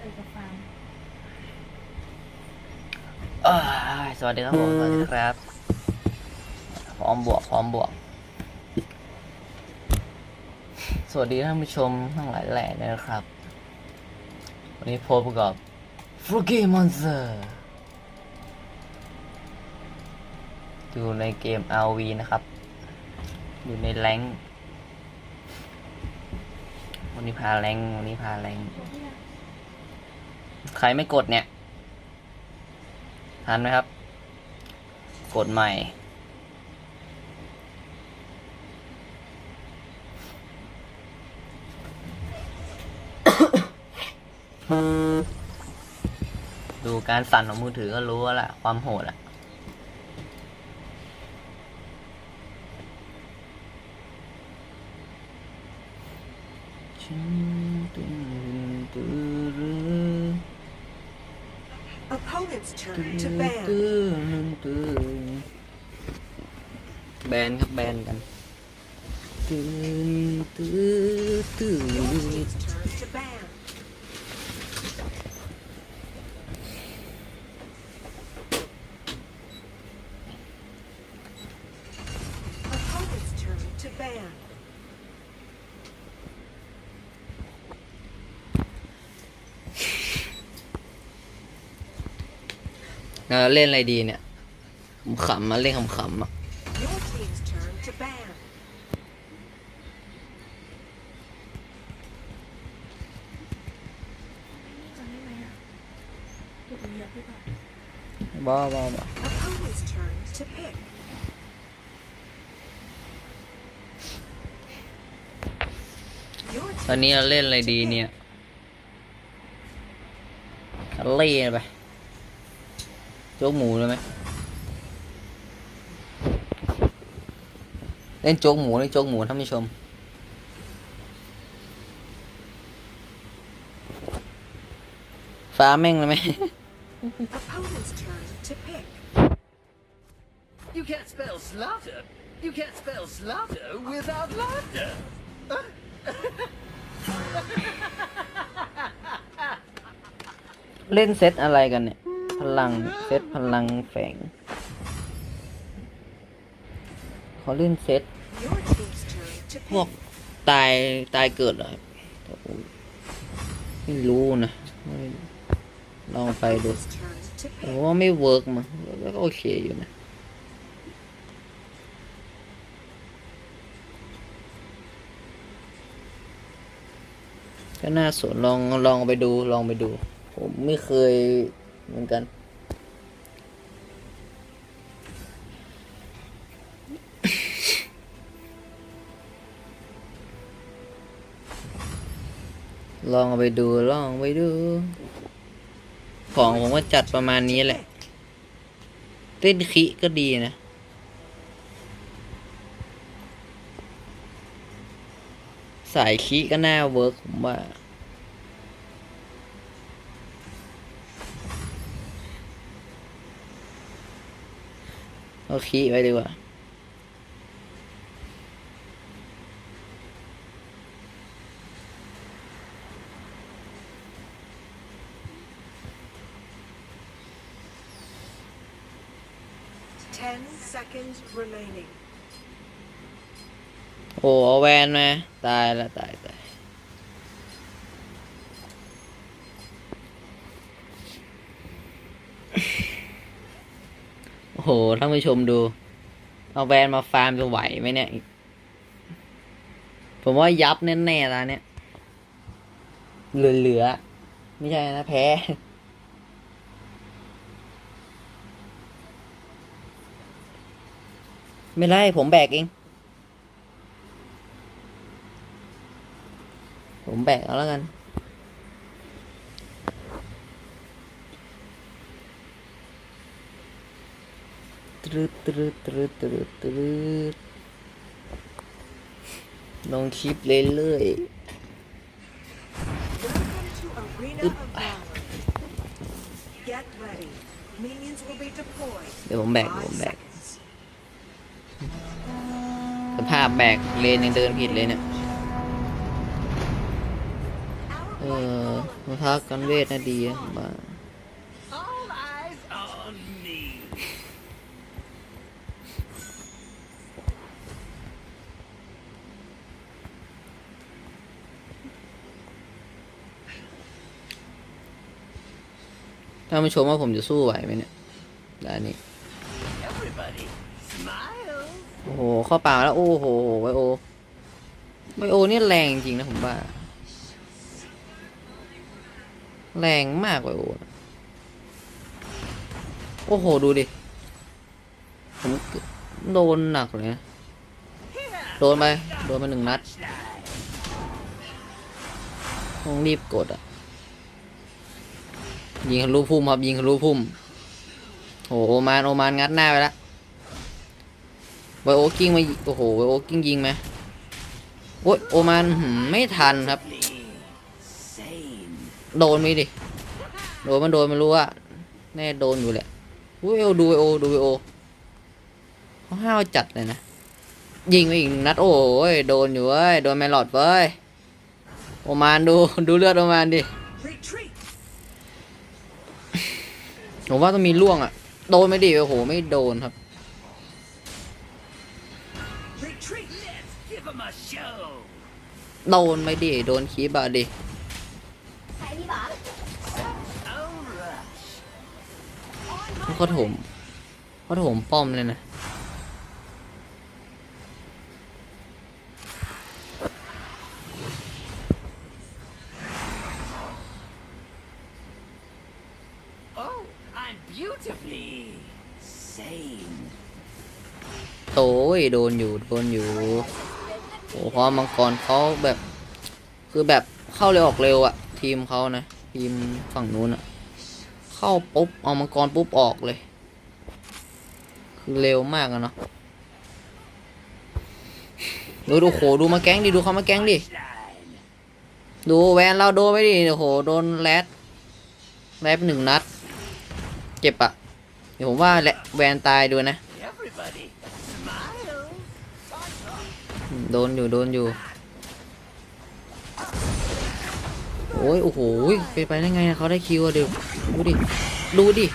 เออกับฟาร์มอ้ยสวัสดีครับผมสวัสดีครับ พร้อมบวกพร้อมบวก สวัสดีท่านผู้ชมทั้งหลายแหล่นะครับ วันนี้พบกับฟรุกี้มอนสเตอร์อยู่ในเกม RV นะครับ อยู่ในแรงค์วันนี้พาแรงค์วันนี้พาแรงค์ ใครไม่กดเนี่ย ทันไหมครับ กดใหม่ ดูการสั่นของมือถือก็รู้แล้วล่ะ ความโหดอะชินตึงตึรึ Opponent's ตึ turn ง to ตึ ban. งตึงแบนครับแบนกันตึงตึงตึง Your team's turn to ban. Opponent's turn to ban. เออเล่นอะไรดีเนี่ยขำๆมาเล่นขำๆอะ Your team's turn to ban. นี่ก่อนได้ไหมอะดูดเยอะไปก่อนบ้าบ้าบ้า Opponent's turn to pick. Your ตอนนี้เราเล่นอะไรดีเนี่ยเล่นไป โจ๊กหมูได้ไหมเล่นโจ๊กหมูเล่นโจ๊กหมูท่านผู้ชม ฟ้าแม่งเลยไหม Opponent's turn to pick. You can't spell slaughter. You can't spell slaughter without laughter. เล่นเซตอะไรกันเนี่ย พลัง เซตพลังแฝงเขาเล่นเซต Your team's turn to พวก pick. ตายตายเกิดเหรอครับไม่รู้นะไม่ลองไปดู It's turn to แต่ pick. ว่าไม่เวิร์กมั้งแล้วก็โอเคอยู่นะ ก็น่าสนลองลองไปดูลองไปดู ผมไม่เคย เหมือนกันลองเอาไปดูลองไปดู ของผมก็จัดประมาณนี้แหละ เต้นคิก็ดีนะ สายคิก็น่าเวิร์กผมว่า เอาคิไปดีกว่า Ten seconds remaining. โอ้เอาแวนมาตายละตายตายโอ้โหท่านผู้ชมดู เอาแวนมาฟาร์มจะไหวไหมเนี่ย ผมว่ายับแน่ๆแล้วเนี่ยเหลือๆไม่ใช่นะแพ้ไม่ได้ผมแบกเอง ผมแบกเอาแล้วกัน รึดตรึดตรึดตรึดตรึดลงคลิปเรื่อย Welcome to Arena of Valor. Get ready. Minions will be deployed. ๆเดี๋ยวผมแบก in เดี๋ยวผม five แบก seconds. สภาพแบกเลนยังเดินผิดเลยเนี่ย Our เออรองเท้ากันเวทน่าดีอะผมว่าามาชมว่าผมจะสู้ไหวไหมเนี่ยได้นี่ Everybody, smile. โอ้โหเข้าป่าแล้ว โอ้โหไวโอไวโอนี่แรงจริงนะผมว่า แรงมากไวโอนะโอ้โห ดูดิ ผมโดนหนักเลยนะโดนไป โดนไปหนึ่งนัดต้องรีบกดอะ ยิงทะลุพุ่มครับยิงทะลุพุ่มโอ้โหมานโอมานงัดหน้าไปแล้วไวโอกิ้งมาโอ้โหไวโอกิ้งยิงไหมโอ้ยโอมานไม่ทันครับ โดนมีดิโดนมันโดนไม่รู้อะแน่โดนอยู่แหละอุ้ยเอดูไวโอดูไวโอเขาห้าวจัดเลยนะยิงไปอีกนัดโอ้ยโดนอยู่เว้ยโดนแมลอดเว้ยโอมานดูดูเลือดโอมานดิ ผมว่าต้องมีล่วงอะโดนไม่ดีโอ้โห ไม่โดนครับ โดนไม่ดีโดนคีบาดิเขาถมเขาถมป้อมเลยนะ ยโดนอยู่โดนอยู่โอ้เพราะมังกรเขาแบบคือแบบเข้าเร็วออกเร็วอะทีมเขานะทีมฝั่งนู้นอะเข้าปุ๊บเอามังกรปุ๊บออกเลย คือเร็วมากอะเนาะดูดูโหดูมาแก๊งดิดูเขามาแก๊งดิดูแวนเราโดนไปดิโอ้โหโดนแรดแรดหนึ่งนัด เจ็บอะเดี๋ยวผมว่าแรดแวนตายดูนะ โดนอยู่โดนอยู่ โอ้ยโอ้โหไปนไปได้ไงอะเขาได้คิวอะเดี๋ยวดูดิ ดูดิ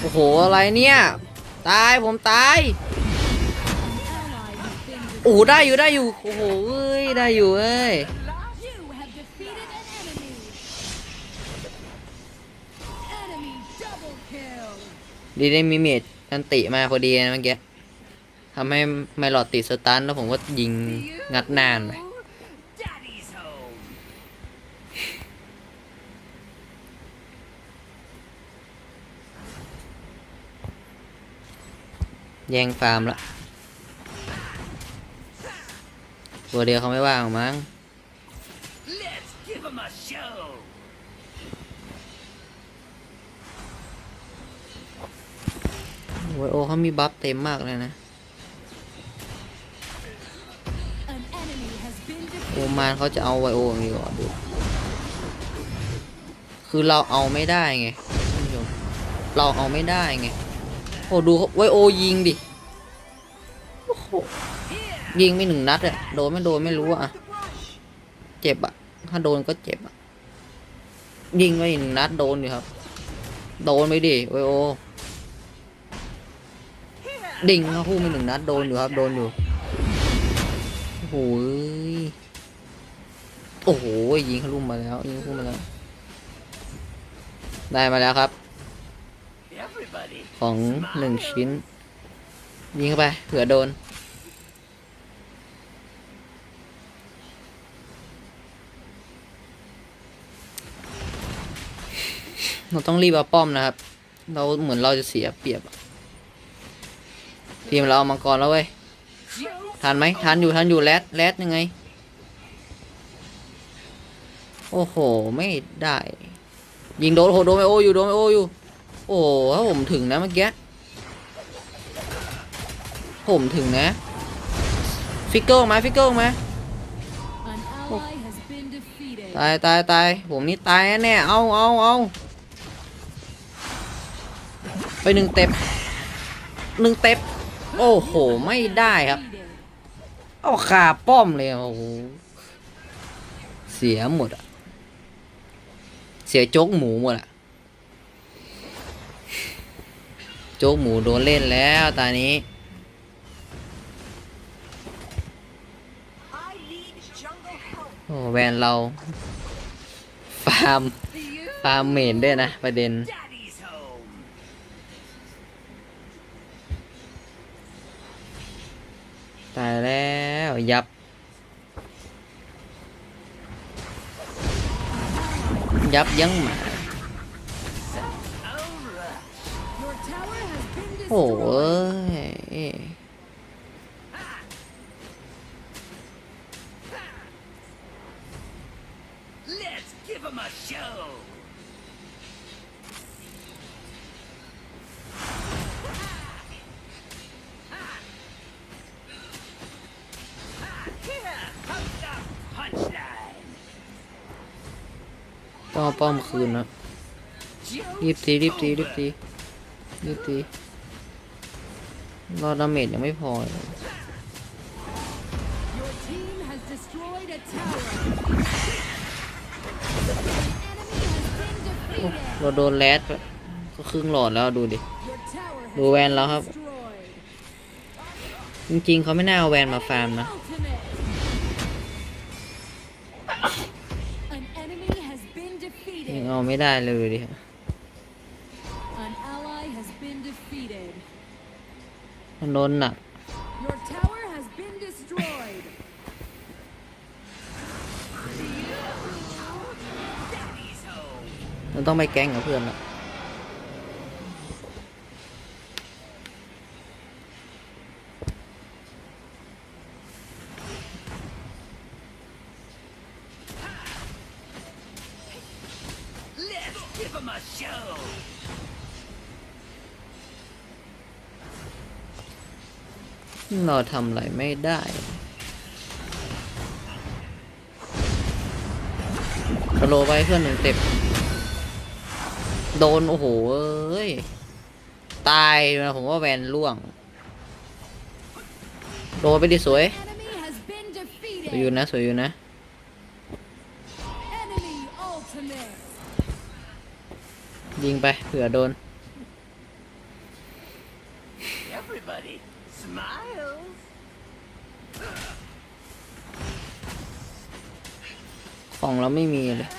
โอ้โห อะไรเนี่ย ตายผมตาย โอ้ได้อยู่ได้อยู่ โอ้โหเอ้ยได้อยู่เอ้ยดีได้มีเมจอันติมาพอดีนะเมื่อกี้ ทำให้ไมลอดติดสตันแล้วผมก็ยิงงัดนานไปแย่งฟาร์มละตัวเดียวเขาไม่ว่างมั้งโอ้ยโอเขามีบัฟเต็มมากเลยนะ มานเขาจะเอาไวโออย่างนี้ก่อนดู คือเราเอาไม่ได้ไงท่านผู้ชมเราเอาไม่ได้ไงโอ้ดูเขาไวโอยิงดิยิงไม่หนึ่งนัดอะโดนไม่โดนไม่รู้อะเจ็บอะถ้าโดนก็เจ็บอะยิงไปหนึ่งนัดโดนอยู่ครับ โดนไปดิไวโอดิ่งเขาคู่ไปหนึ่งนัดโดนอยู่ครับ โดนอยู่โอ้โหย โอ้โหยิงเขาลุ่มมาแล้วยิงเขาลุ่มมาแล้ว ได้มาแล้วครับ ของหนึ่งชิ้น ยิงเข้าไปเผื่อโดน เราต้องรีบเอาป้อมนะครับ เราเหมือนเราจะเสียเปรียบทีมเราเอามังกรแล้วเว้ยทันไหมทันอยู่ทันอยู่แรดแรดยังไง โอ้โห ไม่ได้ ยิงโดนโอ้โหโดนไอโออยู่โดนไอโออยู่ โอ้โหถ้าผมถึงนะเมื่อกี้ผมถึงนะ ฟิกเกอร์ออกมาฟิกเกอร์ออกมาตายตายตายผมนี่ตายแน่เอาเอาเอาไปหนึ่งเต็ปหนึ่งเต็ปโอ้โห ไม่ได้ครับ เอาขาป้อมเลยโอ้โห เสียหมดอะ เสียโจ๊กหมูหมดอะโจ๊กหมูโดนเล่นแล้วตานี้ โอ้แวนเรา ฟาร์ม ฟาร์มเมดด้วยนะ ประเด็น ตายแล้วยับ ยับยั้งหมา Alright. Your tower has been โอ้ย ป้อมป้อมคืนนะรีบตีรีบตีรีบตีรีบตีรอดาเมจยังไม่พอเราโดนแรดก็ครึ่งหลอดแล้วดูดิ ดูแวนแล้วครับ จริงๆเขาไม่น่าเอาแวนมาฟาร์มนะ ไม่ได้เลยดิ An ally has been defeated. มันโดนหนัก Your tower has been destroyed. Daddy's home. มันต้องไปแก๊งกับเพื่อนละ ทำอะไรไม่ได้สโลไปเพื่อนหนึ่งเต็บโดน โอ้โหเอ้ย ตายนะผมว่าแวนล่วง โดนไปดิสวย สวยอยู่นะ สวยอยู่นะ ยิงไปเผื่อโดน Everybody, smile. ของเราไม่มีเลย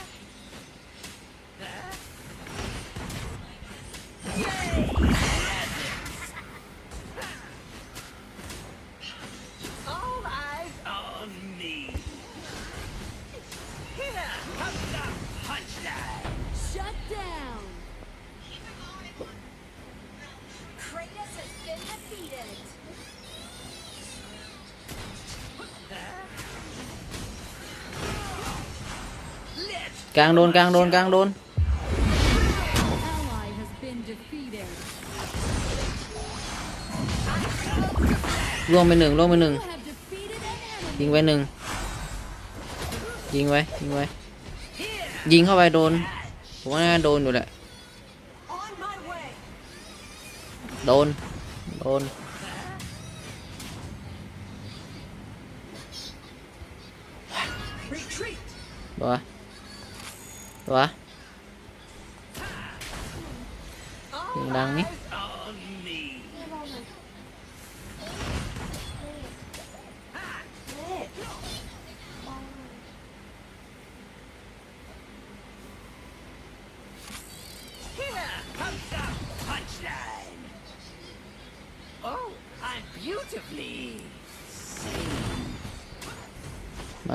กางโดนกลางโดนกลางโดนร่วงไปหนึ่งร่วงไปหนึ่งยิงไปหนึ่งยิงไว้ยิงไว้ยิงเข้าไปโดนผมว่าโดนอยู่แหละโดนโดนบ้า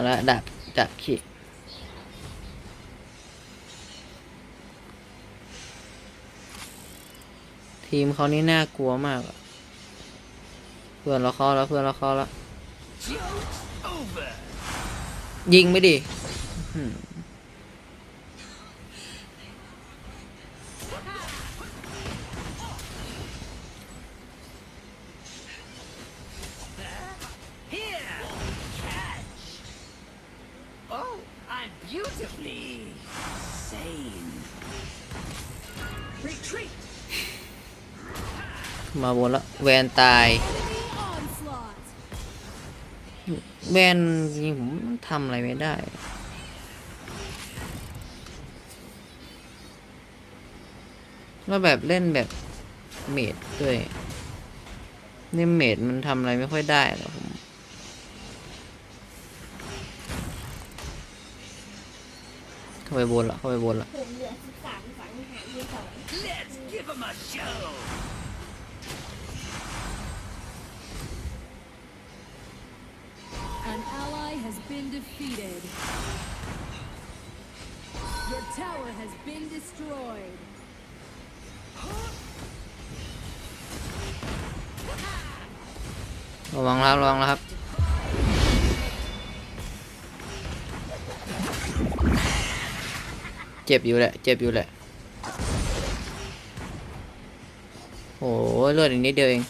ละดับดับขี ทีมเขานี่น่ากลัวมากอะเพื่อนเราเข้าแล้วเพื่อนเราเข้าแล้วยิงไม่ดิ วนตาย แวนยิงผมทำอะไรไม่ได้แล้วแบบเล่นแบบเมดด้วยนี่เมดมันทำอะไรไม่ค่อยได้หรอกผมเข้าไปบนละเข้าไปบนละผมเหลือสิบสามสังหารมีสอง An ally has been defeated. Your tower has been destroyed. ระวังแล้วระวังแล้วครับเจ็บอยู่แหละ เจ็บอยู่แหละ โอ้ยเลือดอีกนิดเดียวเอง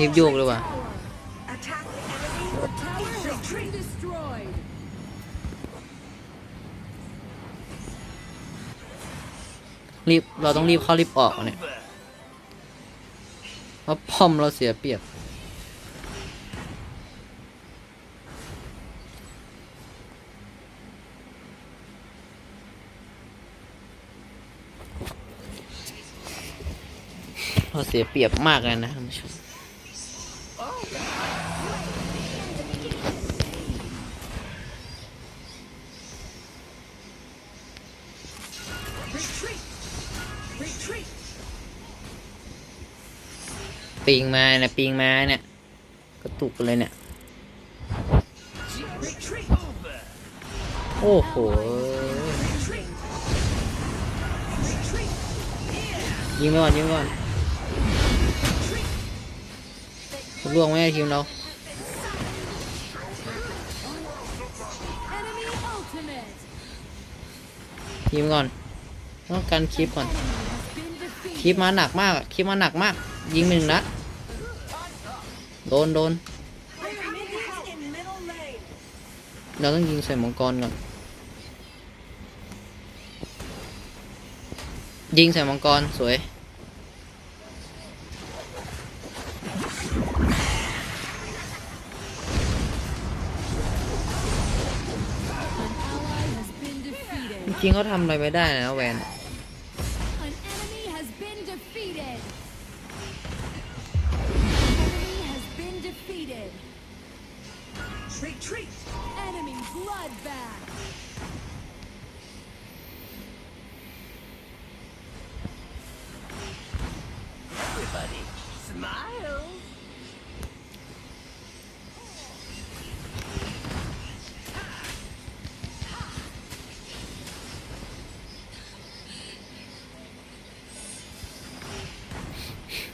has รีบ destroyed โยกเลยว่ะรีบ เราต้องรีบเข้ารีบออกเนี่ยเพราะป้อมเราเสียเปรียบเราเสียเปรียบมากเลยนะท่านผู้ชม ปิงมาเนี่ยปิงมาเนี่ยกระตุกเลยเนี่ย Retreat. Over. โอ้โห Retreat. Retreat. ยิงไปก่อนยิงไปก่อนล่วงไม่ได้ทีมเรา Enemy ultimate. ยิงไปก่อน ต้องการคลิปก่อนคลิปมาหนักมากคลิปมาหนักมาก ยิงหนึ่งนัดโดนโดนเราต้องยิงใส่มังกรก่อนยิงใส่มังกรสวยจริงเขาทำอะไรไม่ได้นะแวน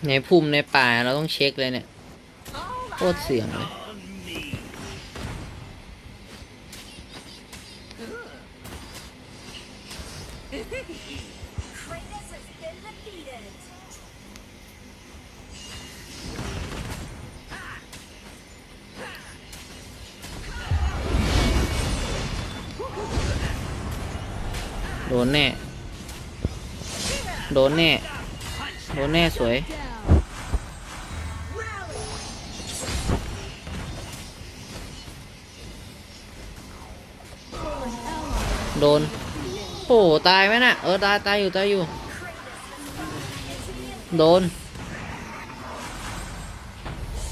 ในพุ่มในป่าเราต้องเช็คเลยเนี่ยโคตรเสียงเลยโดนแน่ โดนแน่ โดนแน่สวย ดน โอ้โหตายไหมน่ะ เออ ตายตายอยู่ ตายอยู่ โดน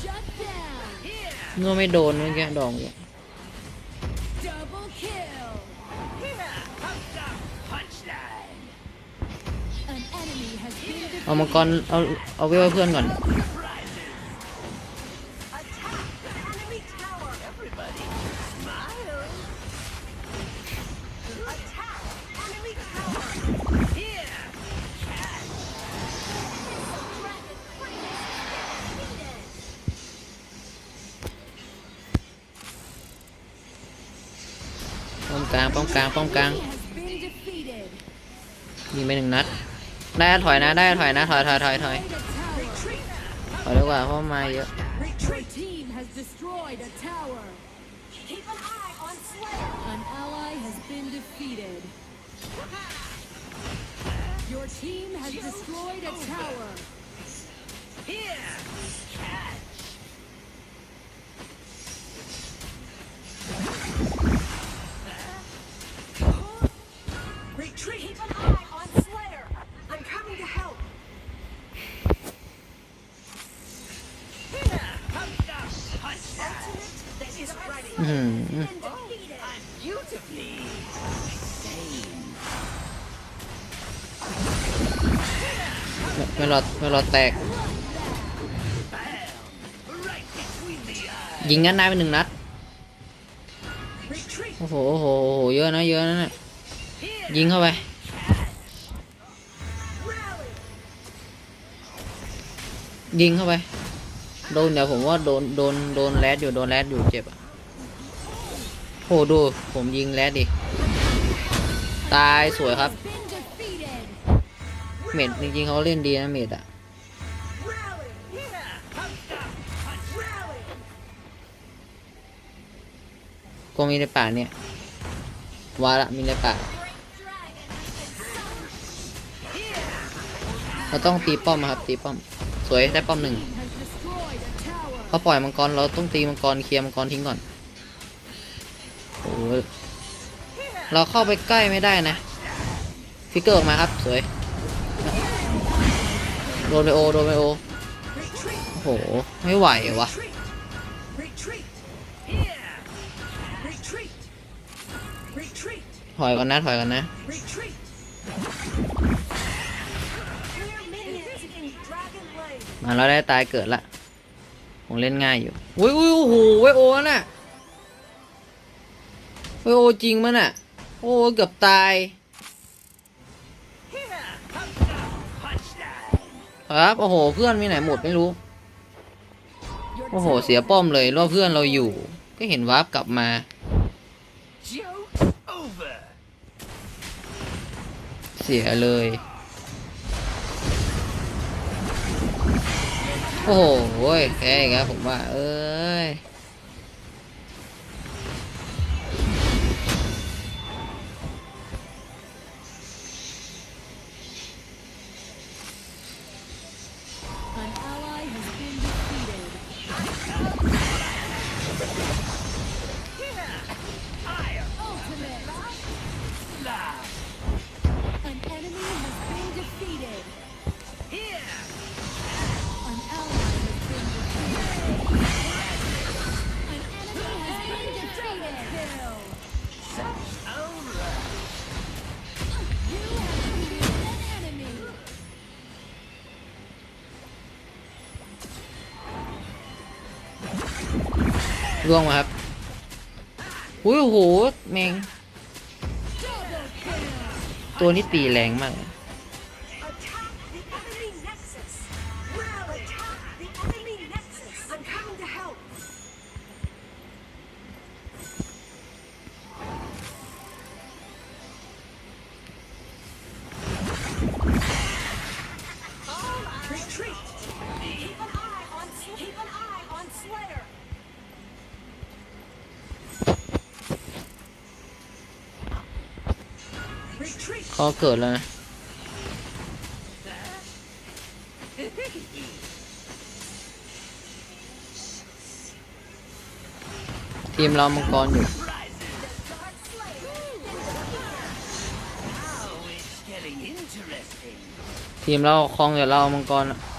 Shut down. นัวไม่โดนเมื่อกี้ดอกเมื่เอามังกรเอาเอาไว้ไว้เพื่อนก่อน ป้อมกลางป้อมกลาง Enemy has been defeated. ยิงไปหนึ่งนัด ได้ถอยนะได้ถอยนะถอยถอยถอยถอย Destroyed a tower. ถอยดีกว่าเพราะมาเยอะ ไม่ไม่รอไม่รอแตก ยิงงั้นนายไปหนึ่งนัด โอ้โหโอ้โหโอ้โหเยอะนะเยอะนะยิงเข้าไป ยิงเข้าไป โดนเดี๋ยวผมว่าโดนโดนโดนแรดอยู่โดนแรดอยู่เจ็บอะโหดูผมยิงแรดดิ ตายสวยครับ เมดจริงๆเขาเล่นดีนะเมดอะก็มีในป่าเนี่ยว่าละมีในป่าเราต้องตีป้อมครับตีป้อม สวยได้ป้อมหนึ่งเขาปล่อยมังกรเราต้องตีมังกรเคลียร์มังกรทิ้งก่อนโอ้เราเข้าไปใกล้ไม่ได้นะฟิกเกอร์ออกมาครับสวย ดนไปโอโดนไปโอโอ้โหไม่ไหววะถอยก่อนนะถอยก่อนนะมาแล้วได้ตายเกิดละผมเล่นง่ายอยู่อุ้ยอุ้ยโอ้โหไวโอน่ะไวโอจริงมันอะ โอ้เกือบตาย ครับโอ้โห เพื่อนมีไหนหมดไม่รู้ โอ้โห เสียป้อมเลยรอบเพื่อนเราอยู่ ก็เห็นวาร์ปกลับมาเสียเลย โอ้โหเว้ยแค่ครับผมว่า เอ้ย ล่วงมาครับหุ้ยโหแมงตัวนี้ตีแรงมาก เขาเกิดแล้วนะทีมเรามังกรอยู่ทีมเราคลองเดี๋ยวเราเอามังกรอะ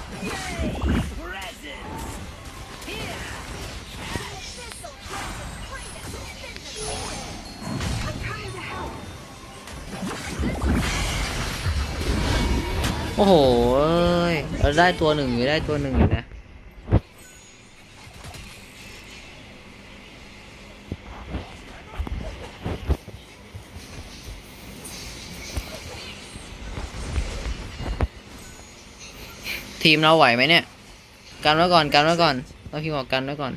โอ้โหเราได้ตัวหนึ่งอยู่ได้ตัวหนึ่งอยู่นะทีมเราไหวไหมเนี่ย กันไว้ก่อนกันไว้ก่อนเราพิมพ์บอกกันไว้ก่อน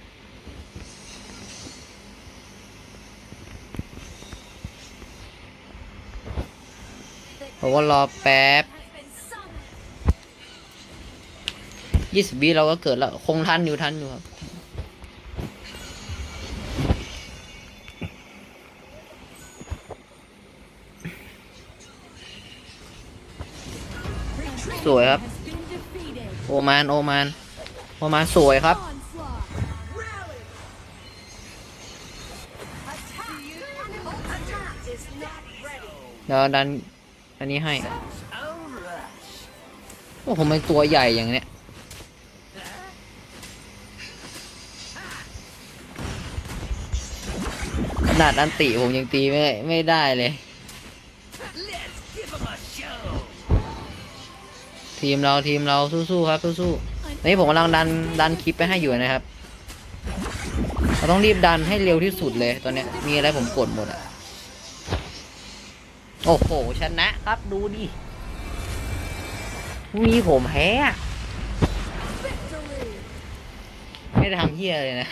บอกว่ารอแป๊บ has been summoned. ยี่สิบวิเราก็เกิดแล้ว คงทันอยู่ทันอยู่ครับ สวยครับ โอมาน โอมาน โอมานสวยครับ เดี๋ยวดัน อันนี้ให้ โอ้ผมเป็นตัวใหญ่อย่างเนี้ย นาดอันติผมยังตีไม่ไม่ได้เลย ทีมเราทีมเราสู้ๆครับสู้ๆนี่ผมกำลังดันดันคลิปไปให้อยู่นะครับ เราต้องรีบดันให้เร็วที่สุดเลยตอนนี้มีอะไรผมกดหมดอะโอ้โหชนะครับดูดิมีผมแพ้อะไม่ได้ทำเฮียเลยนะ